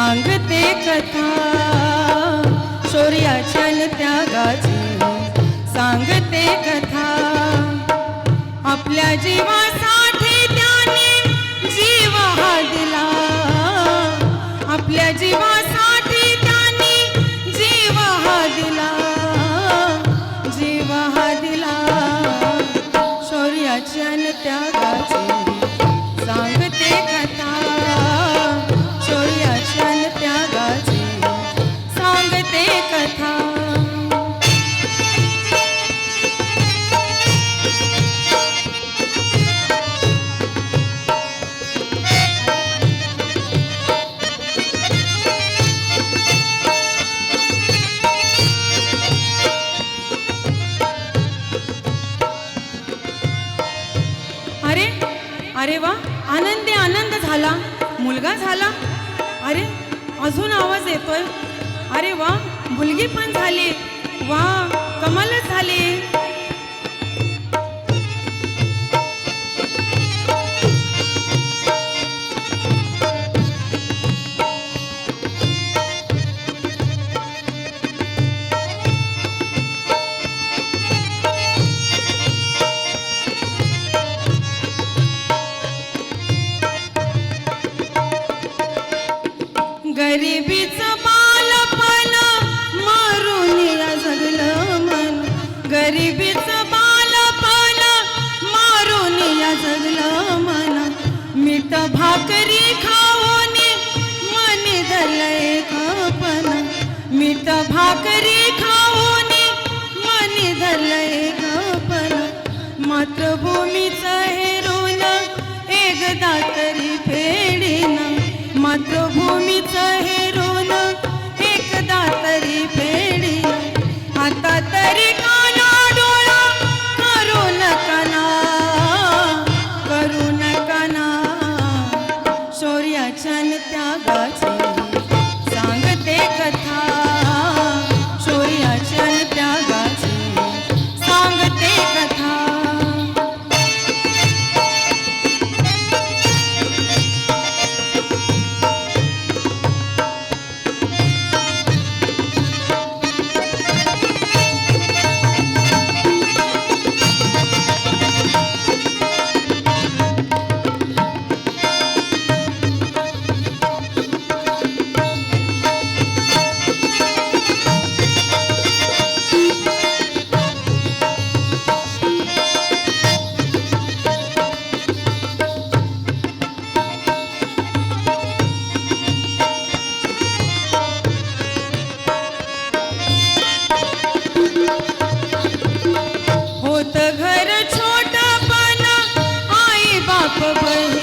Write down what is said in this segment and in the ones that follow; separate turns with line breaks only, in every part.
सांगते कथा. शौर्याच्या त्यागाची सांगते कथा. आपल्या जीवा झाले. वा कमाल झाले. गरिबीच बालपण मारून या जगलं मन. मीठ भाकरी खाऊन मनी धरलंय खपन. मीठ भाकरी खाऊन मनी धरलंय खपन. मातृभूमीचं हेरून एकदा तरी फेडीन. मातृभूमीचं हेरून एकदा तरी फेडीन. आता तरी बल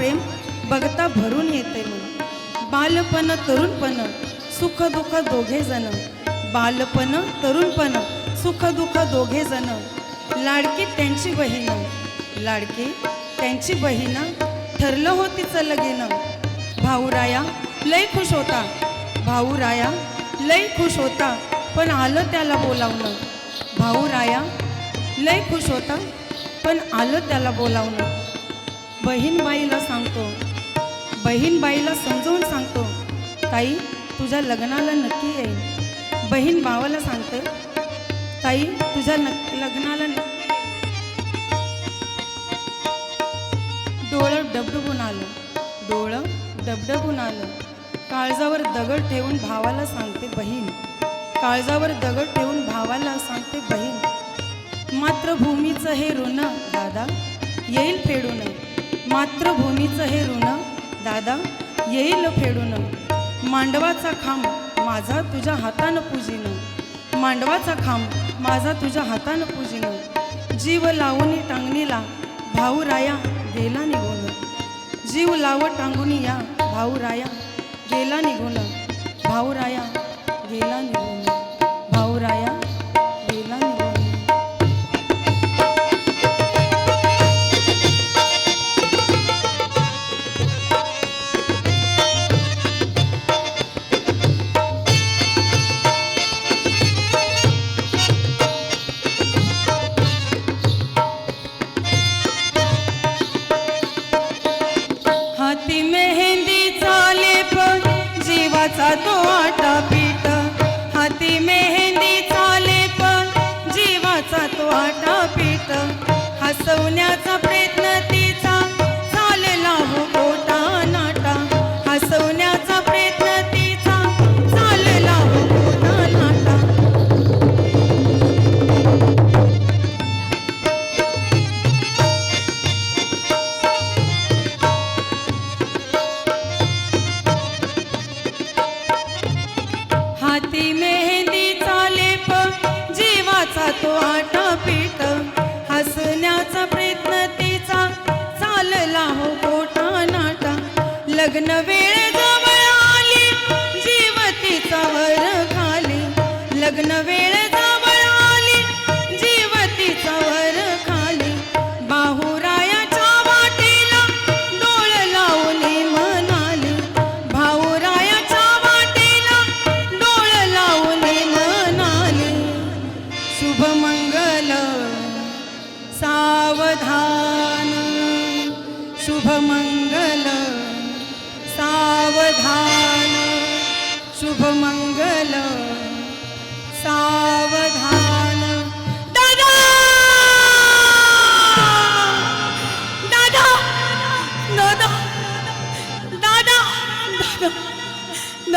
प्रेम बघता भरून येते मन बालपण तरुणपण सुख दुःख दोघे जण. बालपण तरुणपण सुख दुःख दोघे जण. लाडकी त्यांची बहीण. लाडकी त्यांची बहीण ठरलं हो तिचं लगीन. भाऊराया लय खुश होता. भाऊराया लय खुश होता. पण आलं त्याला बोलावणं. भाऊराया लय खुश होता. पण आलं त्याला बोलावणं. बहीणबाईला सांगतो. बहीणबाईला समजवून सांगतो ताई तुझ्या लग्नाला नक्की येईल. बहीण भावाला सांगते ताई तुझ्या न लग्नाला डोळं डबडबून आलं. डोळं डबडबून आलं. काळजावर दगड ठेवून भावाला सांगते बहीण. काळजावर दगड ठेवून भावाला सांगते बहीण. मात्र भूमीचं हे ऋण दादा येईल फेडून. मातृभूमीचं हे ऋण दादा येईल फेडून. मांडवाचा खांब माझा तुझ्या हातानं पूजिन. मांडवाचा खांब माझा तुझ्या हातानं पूजिन. जीव लावणी टांगणीला भाऊ राया गेला निघून. जीव लाव टांगुनी या भाऊ राया गेला निघून. भाऊ राया गेला निघून.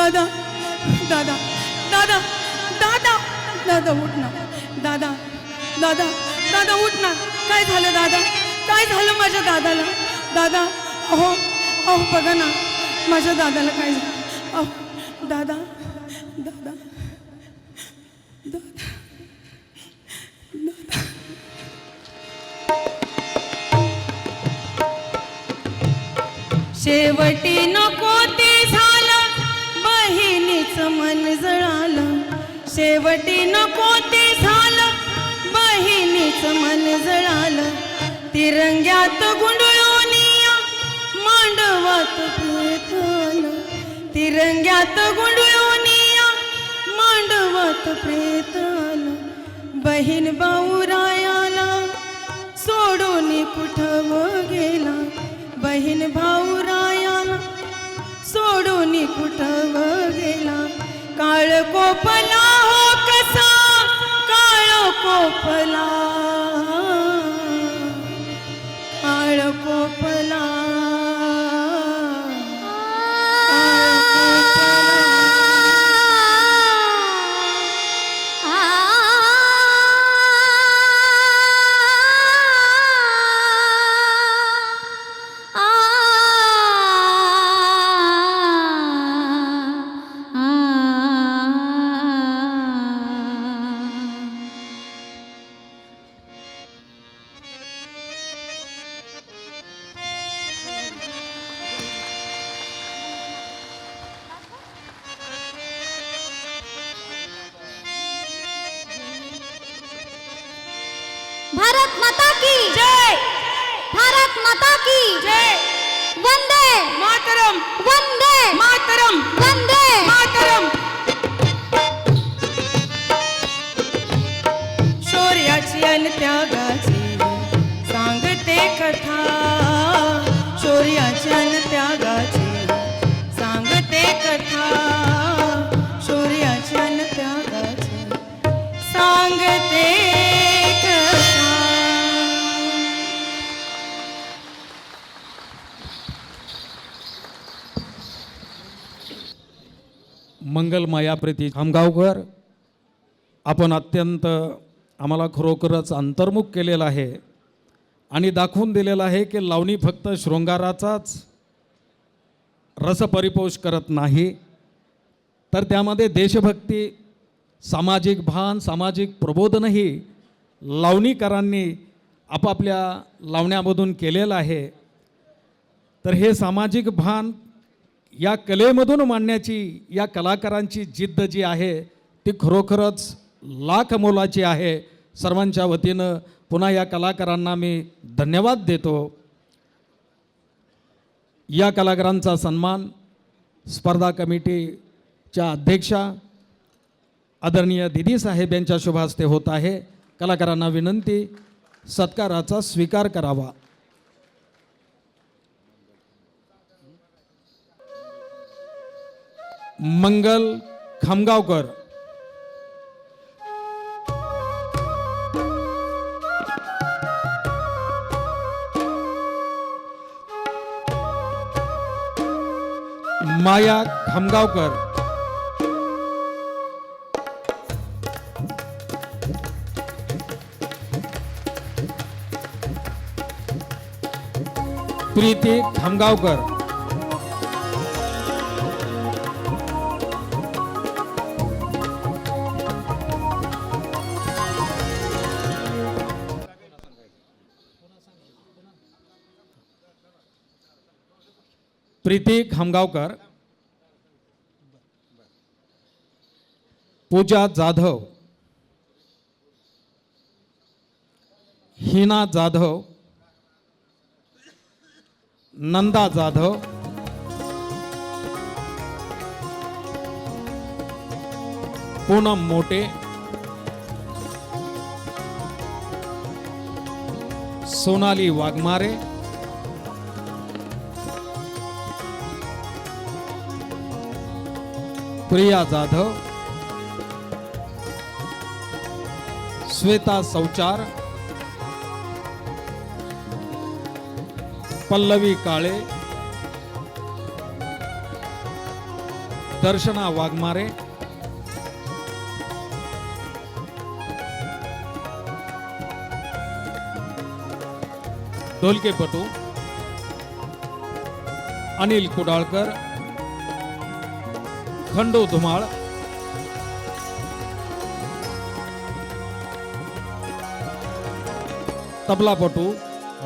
दादा दादा दादा दादा दादा उठ ना. दादा दादा दादा उठ ना. काय झालं दादा? काय झालं माझ्या दादाला? दादा अहो अहो बघा ना. माझ्या दादाला काय झालं? अहो दादा दादा दादा शेवटी नको समन जळालं शेवटी नको ते झालं. बहिणीच मन जळालं तिरंग्यात गुंडळून मांडवात प्रेत आलं तिरंग्यात गुंडळून मांडवात प्रेत आलं बहीण भाऊरायाला सोडून कुठं गेला? बहीण भाऊरायाला सोडून कुठं काळ कोपला हो कसा? काळ कोपला.
मंगलमाया प्रीती. खामगावकर आपण अत्यंत आम्हाला खरोखरच अंतर्मुख केलेलं आहे आणि दाखवून दिलेलं आहे की लावणी फक्त शृंगाराचाच रसपरिपोष करत नाही. तर त्यामध्ये देशभक्ती सामाजिक भान सामाजिक प्रबोधनही लावणीकरांनी आपापल्या लावण्यामधून केलेलं आहे. तर हे सामाजिक भान या कलेमधून मांडण्याची या कलाकारांची जिद्द जी आहे ती खरोखरच लाख मोलाची आहे. सर्वांच्या वतीनं पुन्हा या कलाकारांना मी धन्यवाद देतो. या कलाकारांचा सन्मान स्पर्धा कमिटीच्या अध्यक्षा आदरणीय दिदी साहेब यांच्या शुभ हस्ते होत आहे. कलाकारांना विनंती सत्काराचा स्वीकार करावा. मंगल खामगावकर. माया खामगावकर. प्रीती खामगावकर. प्रीती खामगावकर पूजा जाधव हिना जाधव नंदा जाधव पूनम मोटे सोनाली वाघमारे प्रिया जाधव श्वेता सौचार पल्लवी काळे दर्शना वाघमारे ढोलकेपटू अनिल कुडाळकर खंडो धुमाळ तबलापटू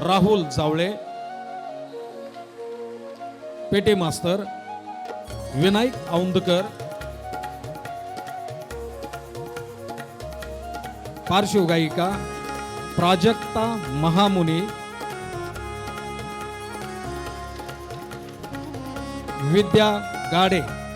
राहुल जावळे. पेटे मास्तर विनायक औंदकर पार्श्वगायिका प्राजक्ता महामुनी. विद्या गाडे.